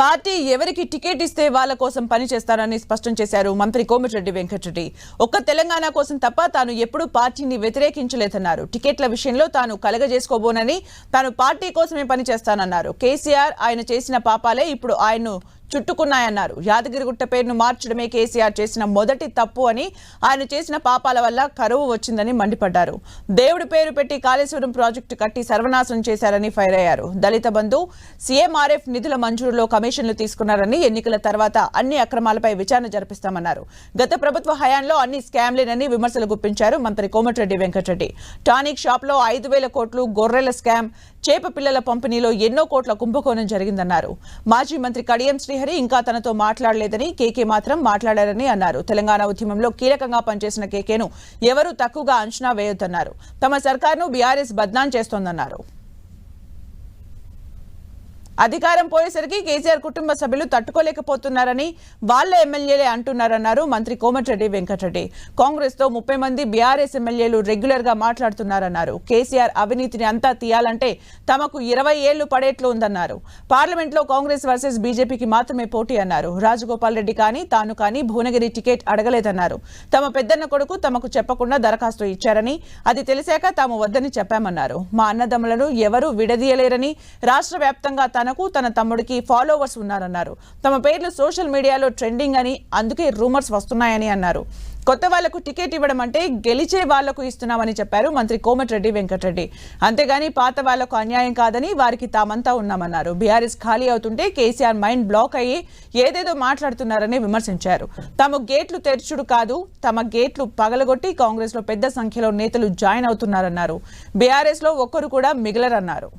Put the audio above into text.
Party ఎవరికి ticket ఇస్తే వాళ్ళ కోసం పనిచేస్తారని స్పష్టం చేశారు మంత్రి కోమటిరెడ్డి వెంకటరెడ్డి. ఒక్క తెలంగాణ కోసం తప్ప తాను ఎప్పుడూ పార్టీని వ్యతిరేకించలేదన్నారు. టికెట్ల విషయంలో తాను కలగజేసుకోబోనని తాను పార్టీ కోసమే పని చేస్తానన్నారు కేసీఆర్ ఆయన చేసిన పాపాలే ఇప్పుడు ఆయన్ను చుట్టుకున్నాయన్నారు. యాదగిరిగుట్ట పేరును మార్చడమే కేసీఆర్ చేసిన మొదటి తప్పు అని ఆయన చేసిన పాపాల వల్ల కరువు వచ్చిందని మండిపడ్డారు. దేవుడి పేరు పెట్టి కాళేశ్వరం ప్రాజెక్టు కట్టి సర్వనాశనం చేశారని ఫైర్ అయ్యారు. దళిత బంధు సీఎంఆర్ఎఫ్ నిధుల మంజూరులో కమిషన్లు తీసుకున్నారని ఎన్నికల తర్వాత అన్ని అక్రమాలపై విచారణ జరిపిస్తామన్నారు. గత ప్రభుత్వ హయాంలో అన్ని స్కామ్లేనని విమర్శలు గుప్పించారు మంత్రి కోమటిరెడ్డి వెంకటరెడ్డి. టానిక్ షాప్లో ఐదు వేల కోట్లు గొర్రెల స్కామ్ చేప పిల్లల పంపిణీలో ఎన్నో కోట్ల కుంభకోణం జరిగిందన్నారు. మాజీ మంత్రి కడియం శ్రీ శ్రీహరి ఇంకా తనతో మాట్లాడలేదని కేకే మాత్రం మాట్లాడారని అన్నారు. తెలంగాణ ఉద్యమంలో కీలకంగా పనిచేసిన కేకేను ఎవరూ తక్కువగా అంచనా వేయొద్దన్నారు. తమ సర్కార్ను బీఆర్ఎస్ బద్నాం చేస్తోందన్నారు. అధికారం పోయేసరికి కేసీఆర్ కుటుంబ సభ్యులు తట్టుకోలేకపోతున్నారని వాళ్ళ ఎమ్మెల్యేలే అంటున్నారన్నారు మంత్రి కోమటిరెడ్డి వెంకటరెడ్డి. కాంగ్రెస్తో ముప్పై మంది బీఆర్ఎస్ ఎమ్మెల్యేలు రెగ్యులర్గా మాట్లాడుతున్నారన్నారు. కేసీఆర్ అవినీతిని అంతా తీయాలంటే తమకు ఇరవై ఏళ్ళు పడేట్లు ఉందన్నారు. పార్లమెంట్లో కాంగ్రెస్ వర్సెస్ బీజేపీకి మాత్రమే పోటీ అన్నారు. రాజగోపాల్ రెడ్డి కానీ తాను కానీ భువనగిరి టికెట్ అడగలేదన్నారు. తమ పెద్దన్న కొడుకు తమకు చెప్పకుండా దరఖాస్తు ఇచ్చారని అది తెలిసాక తాము వద్దని చెప్పామన్నారు. మా అన్నదమ్ములను ఎవరూ విడదీయలేరని రాష్ట్ర వ్యాప్తంగా తనకు తన తమ్ముడికి ఫాలోవర్స్ ఉన్నారన్నారు. తమ పేర్లు సోషల్ మీడియాలో ట్రెండింగ్ అని అందుకే రూమర్స్ వస్తున్నాయని అన్నారు. కొత్త వాళ్ళకు టికెట్ ఇవ్వడం అంటే గెలిచే వాళ్ళకు ఇస్తున్నామని చెప్పారు మంత్రి కోమటిరెడ్డి వెంకటరెడ్డి. అంతేగాని పాత వాళ్ళకు అన్యాయం కాదని వారికి తామంతా ఉన్నామన్నారు. బీఆర్ఎస్ ఖాళీ అవుతుంటే కేసీఆర్ మైండ్ బ్లాక్ అయ్యి ఏదేదో మాట్లాడుతున్నారని విమర్శించారు. తమ గేట్లు తెరచుడు కాదు తమ గేట్లు పగలగొట్టి కాంగ్రెస్లో పెద్ద సంఖ్యలో నేతలు జాయిన్ అవుతున్నారన్నారు. బీఆర్ఎస్లో ఒక్కరు కూడా మిగిలరన్నారు.